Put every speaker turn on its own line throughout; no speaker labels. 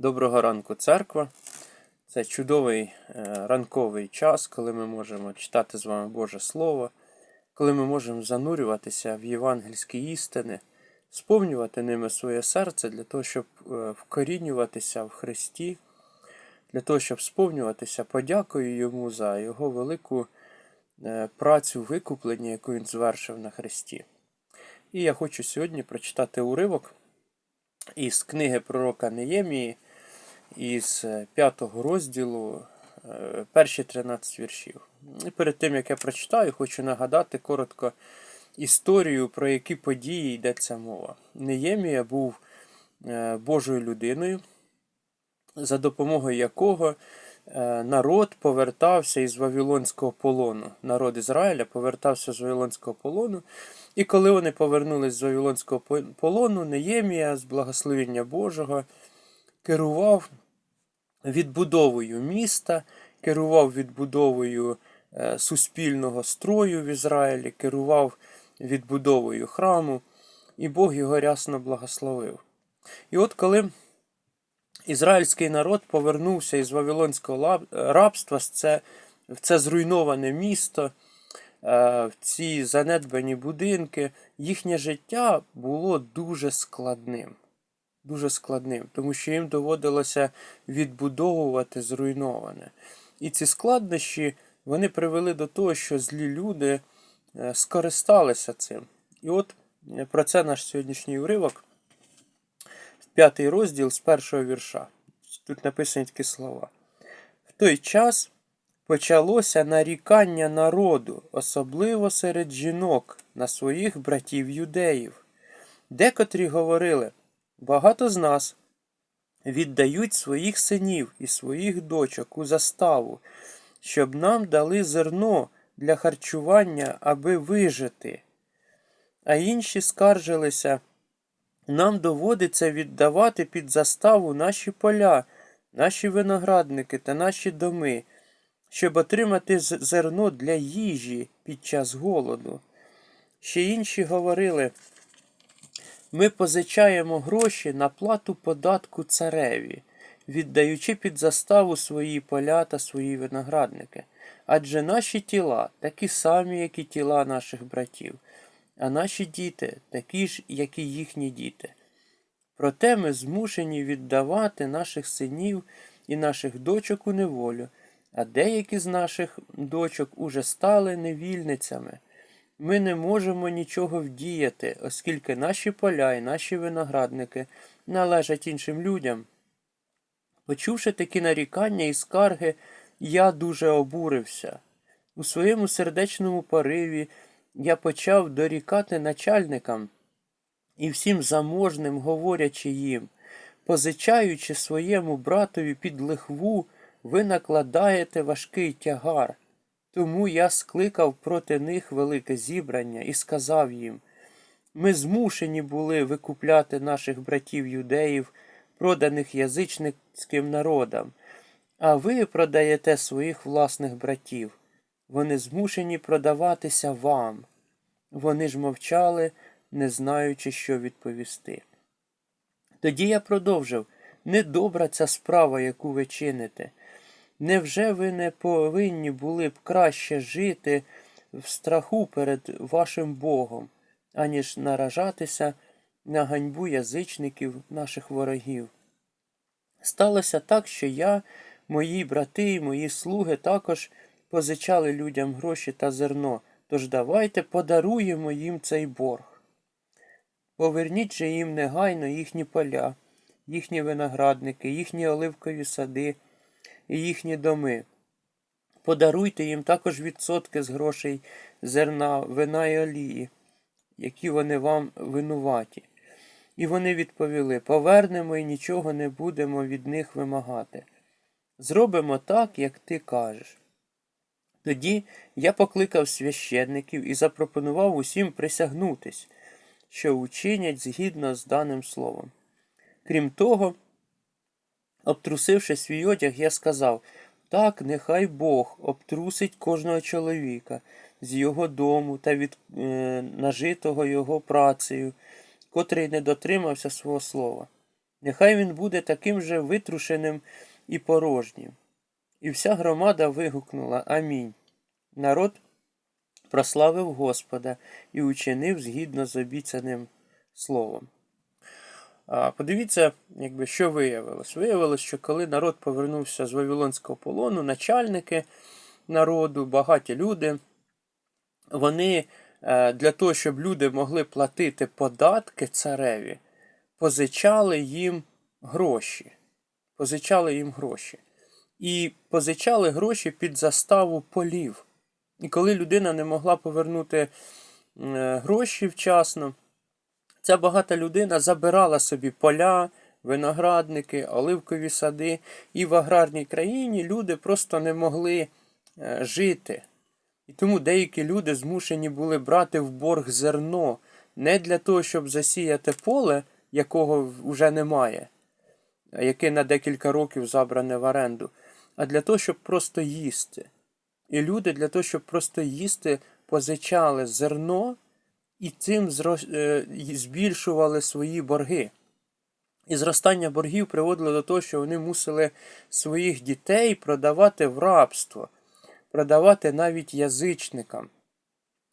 Доброго ранку, церква. Це чудовий е, ранковий час, коли ми можемо читати з вами Боже Слово, коли ми можемо занурюватися в євангельські істини, сповнювати ними своє серце для того, щоб е, вкорінюватися в Христі, для того, щоб сповнюватися подякою Йому за Його велику е, працю викуплення, яку Він звершив на Христі. І я хочу сьогодні прочитати уривок із книги пророка Неємії, із е, п'ятого розділу, е, перші 13 віршів. І перед тим, як я прочитаю, хочу нагадати коротко історію, про які події йдеться мова. Неємія був е, Божою людиною, за допомогою якого е, народ повертався із Вавилонського полону. Народ Ізраїля повертався з Вавилонського полону. І коли вони повернулись з Вавилонського полону, Неємія з благословення Божого керував відбудовою міста, керував відбудовою е, суспільного строю в Ізраїлі, керував відбудовою храму, і Бог його рясно благословив. І от коли ізраїльський народ повернувся із Вавилонського рабства, в це зруйноване місто, е, в ці занедбані будинки, їхнє життя було дуже складним. Дуже складним, тому що їм доводилося відбудовувати зруйноване. І ці складнощі вони привели до того, що злі люди е, скористалися цим. І от е, про це наш сьогоднішній уривок, п'ятий розділ з першого вірша. Тут написані такі слова. В той час почалося нарікання народу, особливо серед жінок, на своїх братів юдеїв. Декотрі говорили, багато з нас віддають своїх синів і своїх дочок у заставу, щоб нам дали зерно для харчування, аби вижити. А інші скаржилися, нам доводиться віддавати під заставу наші поля, наші виноградники та наші доми, щоб отримати зерно для їжі під час голоду. Ще інші говорили, ми позичаємо гроші на плату податку цареві, віддаючи під заставу свої поля та свої виноградники. Адже наші тіла такі самі, як і тіла наших братів, а наші діти такі ж, як і їхні діти. Проте ми змушені віддавати наших синів і наших дочок у неволю, а деякі з наших дочок уже стали невільницями. Ми не можемо нічого вдіяти, оскільки наші поля і наші виноградники належать іншим людям. Почувши такі нарікання і скарги, я дуже обурився. У своєму сердечному пориві я почав дорікати начальникам і всім заможним, говорячи їм, позичаючи своєму братові під лихву, ви накладаєте важкий тягар. Тому я скликав проти них велике зібрання і сказав їм: ми змушені були викупляти наших братів юдеїв, проданих язичницьким народам, а ви продаєте своїх власних братів. Вони змушені продаватися вам. Вони ж мовчали, не знаючи, що відповісти. Тоді я продовжив недобра ця справа, яку ви чините. Невже ви не повинні були б краще жити в страху перед вашим Богом, аніж наражатися на ганьбу язичників наших ворогів? Сталося так, що я, мої брати і мої слуги також позичали людям гроші та зерно, тож давайте подаруємо їм цей борг. Поверніть же їм негайно їхні поля, їхні виноградники, їхні оливкові сади і їхні доми. Подаруйте їм також відсотки з грошей зерна, вина і олії, які вони вам винуваті. І вони відповіли: повернемо і нічого не будемо від них вимагати. Зробимо так, як ти кажеш. Тоді я покликав священників і запропонував усім присягнутись, що учинять згідно з даним словом. Крім того, обтрусивши свій одяг, я сказав так, нехай Бог обтрусить кожного чоловіка з його дому та від е, нажитого його працею, котрий не дотримався свого слова. Нехай він буде таким же витрушеним і порожнім. І вся громада вигукнула Амінь. Народ прославив Господа і учинив згідно з обіцяним словом. Подивіться, якби, що виявилось. Виявилось, що коли народ повернувся з Вавилонського полону, начальники народу, багаті люди, вони е, для того, щоб люди могли платити податки цареві, позичали їм гроші. Позичали їм гроші. І позичали гроші під заставу полів. І коли людина не могла повернути е, гроші вчасно, ця багата людина забирала собі поля, виноградники, оливкові сади, і в аграрній країні люди просто не могли е, жити. І тому деякі люди змушені були брати в борг зерно не для того, щоб засіяти поле, якого вже немає, яке на декілька років забране в оренду, а для того, щоб просто їсти. І люди для того, щоб просто їсти, позичали зерно і цим е, збільшували свої борги. І зростання боргів приводило до того, що вони мусили своїх дітей продавати в рабство, продавати навіть язичникам,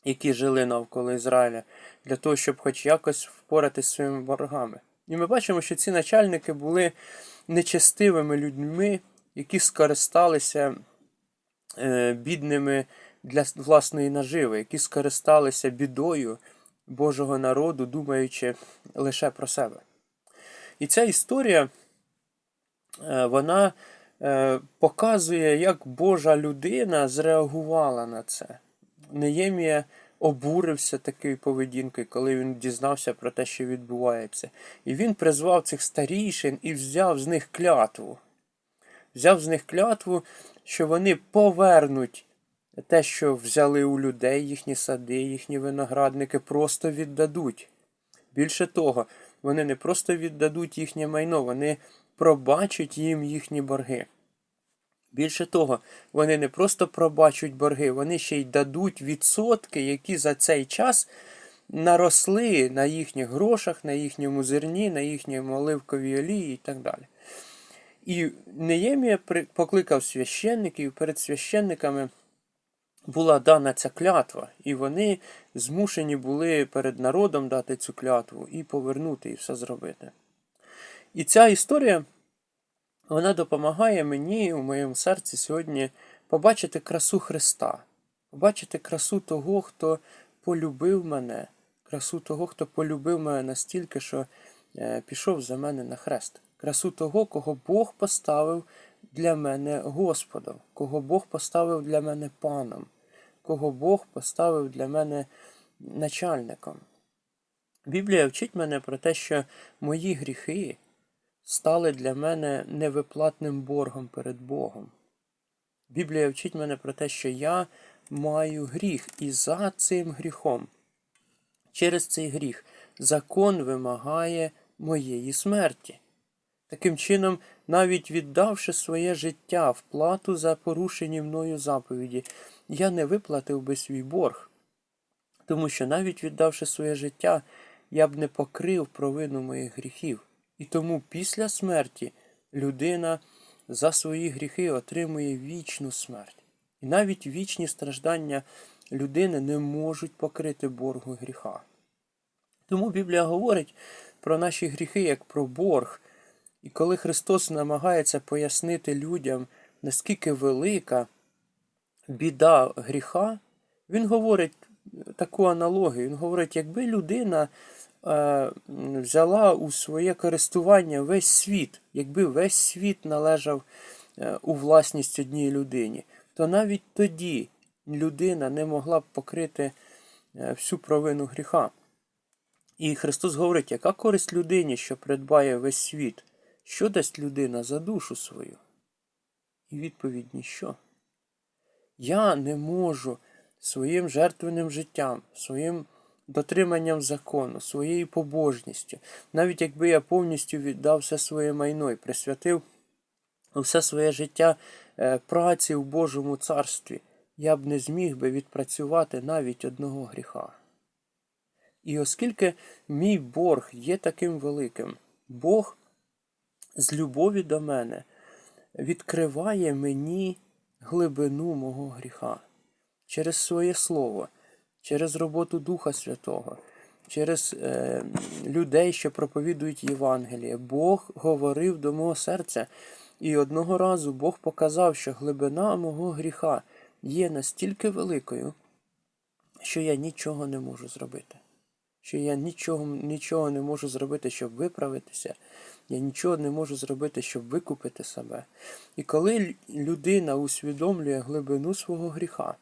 які жили навколо Ізраїля, для того, щоб хоч якось впоратись зі своїми боргами. І ми бачимо, що ці начальники були нечестивими людьми, які скористалися е, бідними для власної наживи, які скористалися бідою Божого народу, думаючи лише про себе. І ця історія е, вона е, показує, як Божа людина зреагувала на це. Неємія обурився такою поведінкою, коли він дізнався про те, що відбувається. І він призвав цих старішин і взяв з них клятву. Взяв з них клятву, що вони повернуть те, що взяли у людей, їхні сади, їхні виноградники, просто віддадуть. Більше того, вони не просто віддадуть їхнє майно, вони пробачать їм їхні борги. Більше того, вони не просто пробачать борги, вони ще й дадуть відсотки, які за цей час наросли на їхніх грошах, на їхньому зерні, на їхньому оливковій олії і так далі. І Неємія покликав священників, перед священниками була дана ця клятва, і вони змушені були перед народом дати цю клятву і повернути і все зробити. І ця історія вона допомагає мені у моєму серці сьогодні побачити красу Христа, побачити красу того, хто полюбив мене, красу того, хто полюбив мене настільки, що е, пішов за мене на хрест, красу того, кого Бог поставив для мене Господом, кого Бог поставив для мене паном, кого Бог поставив для мене начальником. Біблія вчить мене про те, що мої гріхи стали для мене невиплатним боргом перед Богом. Біблія вчить мене про те, що я маю гріх, і за цим гріхом, через цей гріх, закон вимагає моєї смерті. Таким чином, навіть віддавши своє життя в плату за порушені мною заповіді, я не виплатив би свій борг. Тому що навіть віддавши своє життя, я б не покрив провину моїх гріхів. І тому після смерті людина за свої гріхи отримує вічну смерть. І навіть вічні страждання людини не можуть покрити боргу гріха. Тому Біблія говорить про наші гріхи як про борг. І коли Христос намагається пояснити людям, наскільки велика біда гріха, Він говорить таку аналогію. Він говорить, якби людина е, взяла у своє користування весь світ, якби весь світ належав е, у власність одній людині, то навіть тоді людина не могла б покрити е, всю провину гріха. І Христос говорить, яка користь людині, що придбає весь світ? Що дасть людина за душу свою? І відповідь ніщо. Я не можу своїм жертвеним життям, своїм дотриманням закону, своєю побожністю, навіть якби я повністю віддав все своє майно і присвятив все своє життя е, праці в Божому царстві, я б не зміг би відпрацювати навіть одного гріха. І оскільки мій борг є таким великим, Бог з любові до мене відкриває мені глибину мого гріха через своє слово, через роботу Духа Святого, через е, людей, що проповідують Євангеліє. Бог говорив до мого серця, і одного разу Бог показав, що глибина мого гріха є настільки великою, що я нічого не можу зробити. Що я нічого, нічого не можу зробити, щоб виправитися, я нічого не можу зробити, щоб викупити себе. І коли людина усвідомлює глибину свого гріха,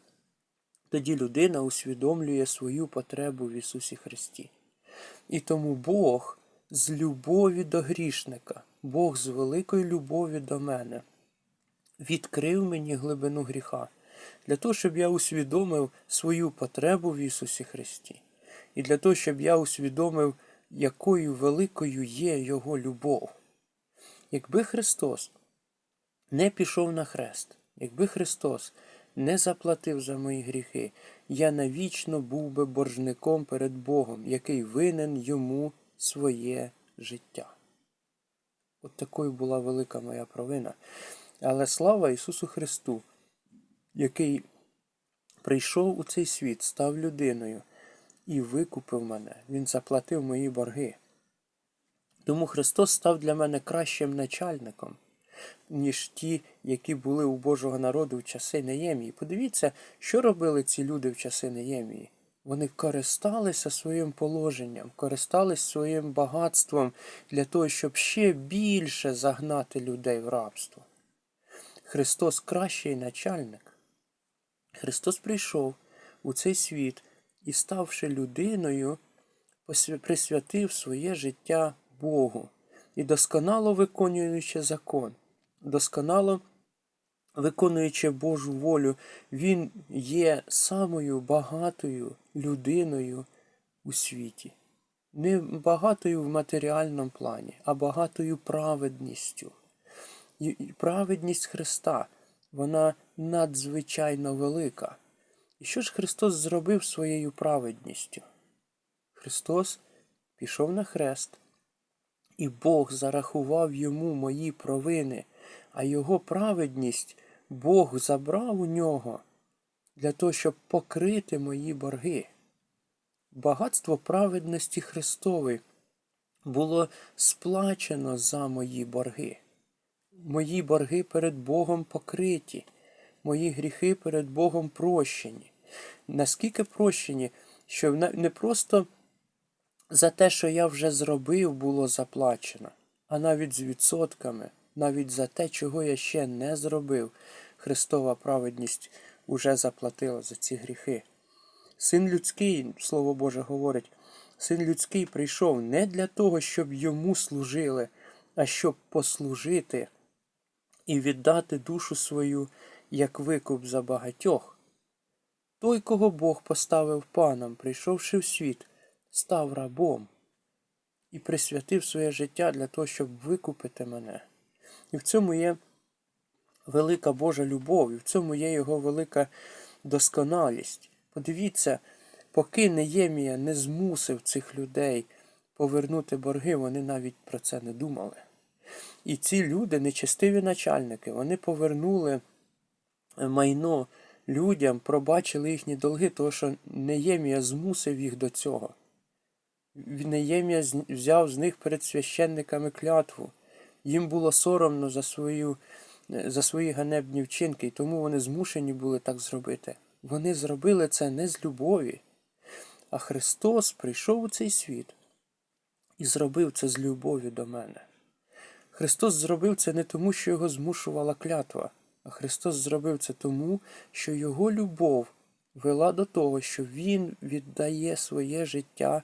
тоді людина усвідомлює свою потребу в Ісусі Христі. І тому Бог з любові до грішника, Бог з великої любові до мене відкрив мені глибину гріха, для того, щоб я усвідомив свою потребу в Ісусі Христі, і для того, щоб я усвідомив, якою великою є Його любов. Якби Христос не пішов на хрест, якби Христос не заплатив за мої гріхи, я навічно був би боржником перед Богом, який винен йому своє життя. От такою була велика моя провина. Але слава Ісусу Христу, який прийшов у цей світ, став людиною і викупив мене. Він заплатив мої борги. Тому Христос став для мене кращим начальником, ніж ті, які були у Божого народу в часи Неємії. Подивіться, що робили ці люди в часи Неємії. Вони користалися своїм положенням, користалися своїм багатством для того, щоб ще більше загнати людей в рабство. Христос кращий начальник. Христос прийшов у цей світ і, ставши людиною, присвятив своє життя Богу і досконало виконуючи закон, досконало виконуючи Божу волю, Він є самою багатою людиною у світі. Не багатою в матеріальному плані, а багатою праведністю. І праведність Христа, вона надзвичайно велика. І що ж Христос зробив своєю праведністю? Христос пішов на хрест, і Бог зарахував йому мої провини, а його праведність Бог забрав у нього для того, щоб покрити мої борги. Багатство праведності Христової було сплачено за мої борги. Мої борги перед Богом покриті, мої гріхи перед Богом прощені. Наскільки прощені, що не просто за те, що я вже зробив, було заплачено, а навіть з відсотками, навіть за те, чого я ще не зробив, Христова праведність уже заплатила за ці гріхи. Син людський, Слово Боже говорить, син людський прийшов не для того, щоб йому служили, а щоб послужити і віддати душу свою як викуп за багатьох. Той, кого Бог поставив паном, прийшовши в світ, став рабом і присвятив своє життя для того, щоб викупити мене. І в цьому є велика Божа любов, і в цьому є його велика досконалість. Подивіться, поки Неємія не змусив цих людей повернути борги, вони навіть про це не думали. І ці люди, нечестиві начальники, вони повернули майно людям, пробачили їхні долги, тому що Неємія змусив їх до цього. Неємія взяв з них перед священниками клятву. Їм було соромно за, свою, за свої ганебні вчинки, і тому вони змушені були так зробити. Вони зробили це не з любові, а Христос прийшов у цей світ і зробив це з любові до мене. Христос зробив це не тому, що його змушувала клятва, Христос зробив це тому, що Його любов вела до того, що Він віддає своє життя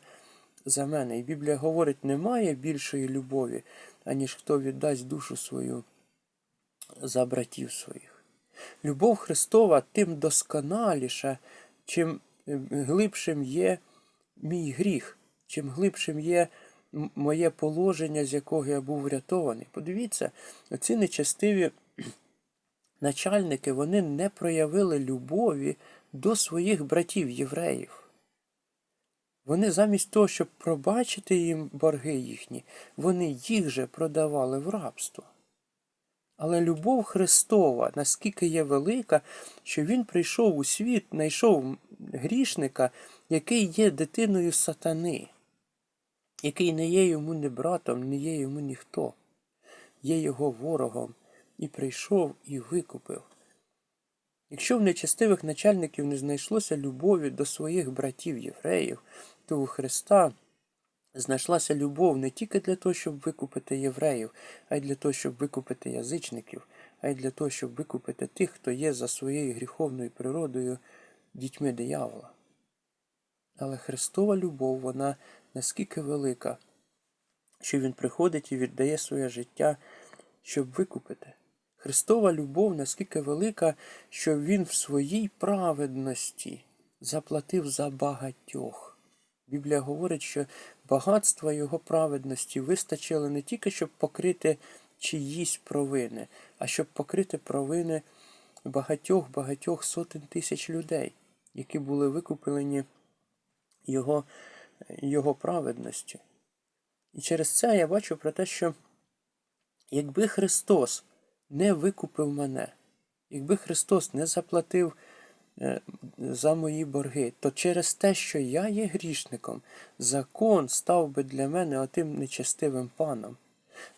за мене. І Біблія говорить, немає більшої любові, аніж хто віддасть душу свою за братів своїх. Любов Христова тим досконаліша, чим е, глибшим є мій гріх, чим глибшим є моє положення, з якого я був врятований. Подивіться, оці нечестиві начальники вони не проявили любові до своїх братів євреїв. Вони замість того, щоб пробачити їм борги їхні, вони їх же продавали в рабство. Але любов Христова наскільки є велика, що Він прийшов у світ, знайшов грішника, який є дитиною сатани, який не є йому не братом, не є йому ніхто, є його ворогом, і прийшов і викупив. Якщо в нечестивих начальників не знайшлося любові до своїх братів євреїв, то у Христа знайшлася любов не тільки для того, щоб викупити євреїв, а й для того, щоб викупити язичників, а й для того, щоб викупити тих, хто є за своєю гріховною природою дітьми диявола. Але Христова любов, вона наскільки велика, що Він приходить і віддає своє життя, щоб викупити. Христова любов наскільки велика, що Він в своїй праведності заплатив за багатьох. Біблія говорить, що багатства Його праведності вистачило не тільки, щоб покрити чиїсь провини, а щоб покрити провини багатьох-багатьох сотень тисяч людей, які були викуплені Його, Його праведності. І через це я бачу про те, що якби Христос не викупив мене, якби Христос не заплатив е, за мої борги, то через те, що я є грішником, закон став би для мене отим нечестивим паном.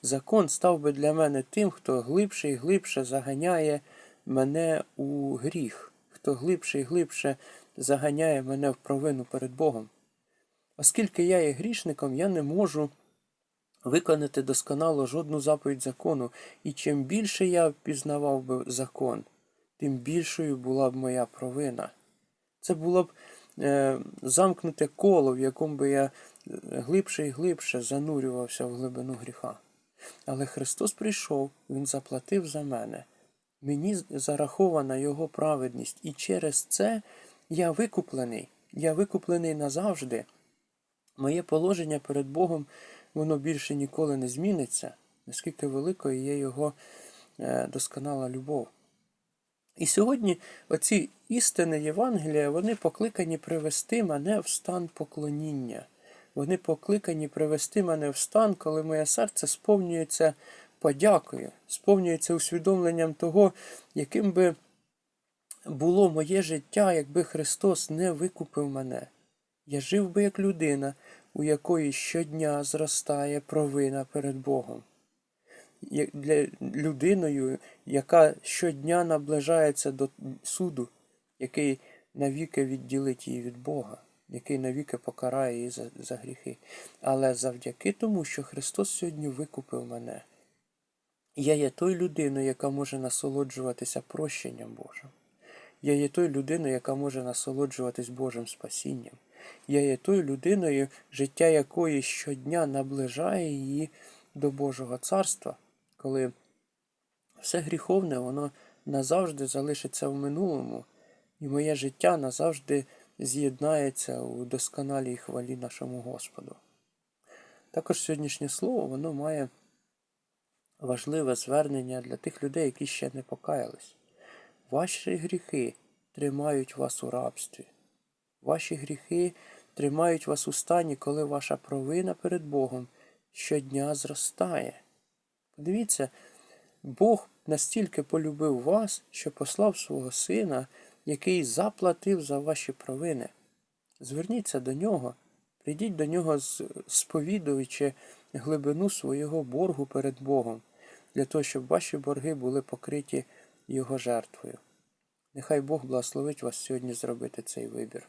Закон став би для мене тим, хто глибше і глибше заганяє мене у гріх, хто глибше і глибше заганяє мене в провину перед Богом. Оскільки я є грішником, я не можу виконати досконало жодну заповідь закону, і чим більше я пізнавав би закон, тим більшою була б моя провина. Це було б е, замкнуте коло, в якому би я глибше і глибше занурювався в глибину гріха. Але Христос прийшов, Він заплатив за мене. Мені зарахована Його праведність, і через це я викуплений. Я викуплений назавжди. Моє положення перед Богом воно більше ніколи не зміниться, наскільки великою є Його е, досконала любов. І сьогодні оці істини Євангелія, вони покликані привести мене в стан поклоніння. Вони покликані привести мене в стан, коли моє серце сповнюється подякою, сповнюється усвідомленням того, яким би було моє життя, якби Христос не викупив мене. Я жив би як людина, у якої щодня зростає провина перед Богом. Для людиною, яка щодня наближається до суду, який навіки відділить її від Бога, який навіки покарає її за, за гріхи. Але завдяки тому, що Христос сьогодні викупив мене, я є той людиною, яка може насолоджуватися прощенням Божим. Я є той людиною, яка може насолоджуватись Божим спасінням. Я є тою людиною, життя якої щодня наближає її до Божого царства, коли все гріховне, воно назавжди залишиться в минулому, і моє життя назавжди з'єднається у досконалій хвалі нашому Господу. Також сьогоднішнє слово воно має важливе звернення для тих людей, які ще не покаялись. Ваші гріхи тримають вас у рабстві. Ваші гріхи тримають вас у стані, коли ваша провина перед Богом щодня зростає. Подивіться, Бог настільки полюбив вас, що послав свого Сина, який заплатив за ваші провини. Зверніться до нього, прийдіть до нього, сповідуючи глибину свого боргу перед Богом, для того, щоб ваші борги були покриті Його жертвою. Нехай Бог благословить вас сьогодні зробити цей вибір.